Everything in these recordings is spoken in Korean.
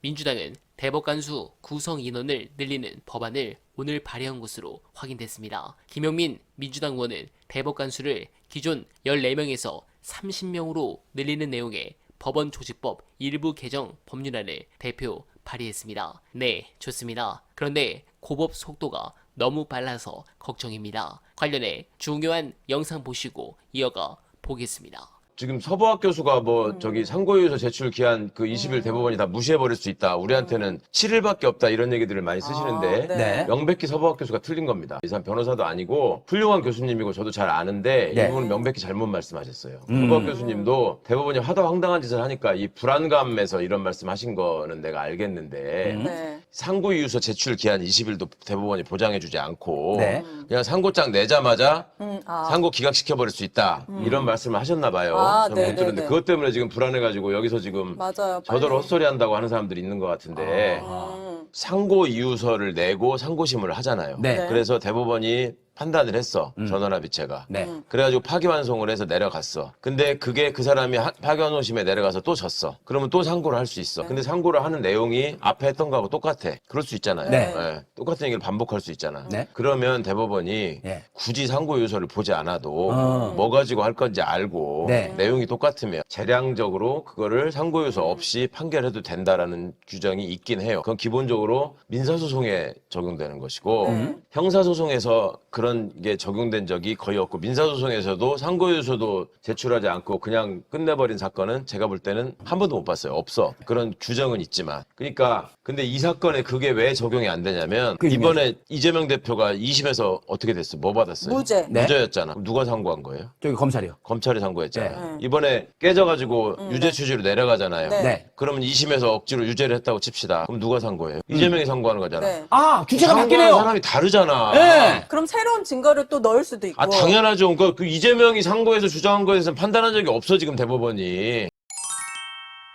민주당은 대법관수 구성 인원을 늘리는 법안을 오늘 발의한 것으로 확인됐습니다. 김용민 민주당 의원은 대법관수를 기존 14명에서 30명으로 늘리는 내용의 법원 조직법 일부 개정 법률안을 대표 발의했습니다. 네, 좋습니다. 그런데 고법 속도가 너무 빨라서 걱정입니다. 관련해 중요한 영상 보시고 이어가 보겠습니다. 지금 서부학 교수가 뭐 저기 상고유서 제출 기한 그 20일 대법원이 다 무시해버릴 수 있다. 우리한테는 7일밖에 없다 이런 얘기들을 많이 쓰시는데 아, 네. 명백히 서부학 교수가 틀린 겁니다. 이 사람 변호사도 아니고 훌륭한 교수님이고 저도 잘 아는데 네. 이 부분은 명백히 잘못 말씀하셨어요. 음. 서부학 교수님도 대법원이 하다 황당한 짓을 하니까 이 불안감에서 이런 말씀하신 거는 내가 알겠는데 음. 네. 상고유서 제출 기한 20일도 대법원이 보장해주지 않고 네. 그냥 상고장 내자마자 음, 아. 상고 기각시켜버릴 수 있다 이런 말씀을 하셨나 봐요. 아, 저는 못 네네네. 들었는데 그것 때문에 지금 불안해가지고 여기서 지금 맞아요. 빨리. 헛소리 한다고 하는 사람들이 있는 것 같은데 음. 상고 이유서를 내고 상고심을 하잖아요. 네. 네. 그래서 대법원이 판단을 했어 음. 전원합의체가. 네. 음. 그래가지고 파기환송을 해서 내려갔어. 근데 그게 그 사람이 하- 파기환송심에 내려가서 또 졌어. 그러면 또 상고를 할 수 있어. 근데 상고를 하는 내용이 앞에 했던 거하고 똑같아. 그럴 수 있잖아요. 네. 예, 똑같은 얘기를 반복할 수 있잖아. 네. 그러면 대법원이 네. 굳이 상고 유서를 보지 않아도 어. 뭐 가지고 할 건지 알고 네. 내용이 똑같으면 재량적으로 그거를 상고 유서 없이 판결해도 된다라는 규정이 있긴 해요. 그건 기본적으로 민사소송에 적용되는 것이고 음. 형사소송에서 그런 게 적용된 적이 거의 없고 민사소송에서도 상고 유서도 제출하지 않고 그냥 끝내버린 사건은 제가 볼 때는 한 번도 못 봤어요. 없어. 그런 규정은 있지만. 그러니까 근데 이 사건에 그게 왜 적용이 안 되냐면 그 이번에 이재명 대표가 2심에서 어떻게 됐어? 뭐 받았어요? 무죄. 네. 무죄였잖아. 그럼 누가 상고한 거예요? 저기 검찰이요. 검찰이 상고했잖아요. 네. 음. 이번에 깨져가지고 유죄 취지로 내려가잖아요. 네. 네. 그러면 2심에서 억지로 유죄를 했다고 칩시다. 그럼 누가 상고해요? 이재명이 상고하는 거잖아. 네. 아, 주체가 상고하는 바뀌네요. 사람이 다르잖아. 네. 그럼 새로운 증거를 또 넣을 수도 있고. 아 당연하죠. 그러니까 그 이재명이 상고해서 주장한 거에 대해서는 판단한 적이 없어 지금 대법원이.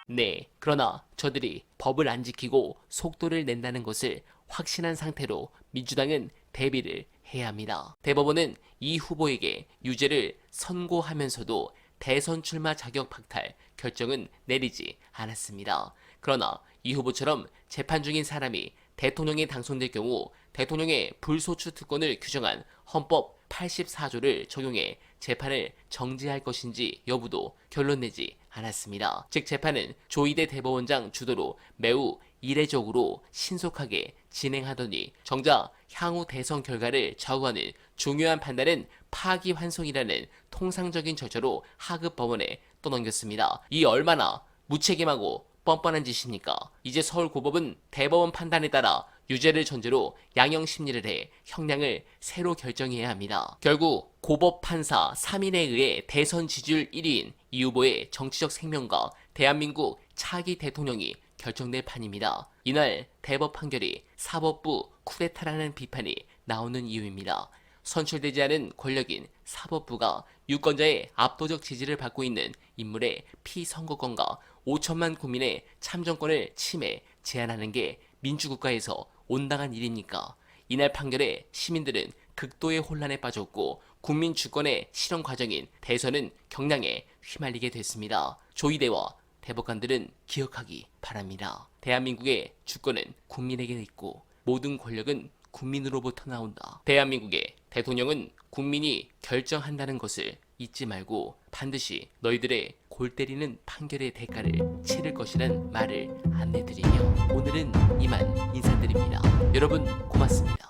네, 그러나 저들이 법을 안 지키고 속도를 낸다는 것을 확신한 상태로 민주당은 대비를 해야 합니다. 대법원은 이 후보에게 유죄를 선고하면서도 대선 출마 자격 박탈 결정은 내리지 않았습니다. 그러나 이 후보처럼 재판 중인 사람이 대통령에 당선될 경우 대통령의 불소추 특권을 규정한 헌법 84조를 적용해 재판을 정지할 것인지 여부도 결론 내지 않았습니다. 즉 재판은 조희대 대법원장 주도로 매우 이례적으로 신속하게 진행하더니 정작 향후 대선 결과를 좌우하는 중요한 판단은 파기환송이라는 통상적인 절차로 하급 법원에 떠넘겼습니다. 이 얼마나 무책임하고 뻔뻔한 짓입니까? 이제 서울고법은 대법원 판단에 따라 유죄를 전제로 양형 심리를 해 형량을 새로 결정해야 합니다. 결국 고법 판사 3인에 의해 대선 지지율 1위인 이 후보의 정치적 생명과 대한민국 차기 대통령이 결정될 판입니다. 이날 대법 판결이 사법부 쿠데타라는 비판이 나오는 이유입니다. 선출되지 않은 권력인 사법부가 유권자의 압도적 지지를 받고 있는 인물의 피선거권과 5천만 국민의 참정권을 침해 제한하는 게 민주국가에서 온당한 일입니까? 이날 판결에 시민들은 극도의 혼란에 빠졌고 국민 주권의 실현 과정인 대선은 경량에 휘말리게 됐습니다. 조희대와 대법관들은 기억하기 바랍니다. 대한민국의 주권은 국민에게 있고 모든 권력은 국민으로부터 나온다. 대한민국의 대통령은 국민이 결정한다는 것을 잊지 말고 반드시 너희들의 골 때리는 판결의 대가를 치를 것이란 말을 안내드리며 오늘은 이만 인사드립니다. 여러분 고맙습니다.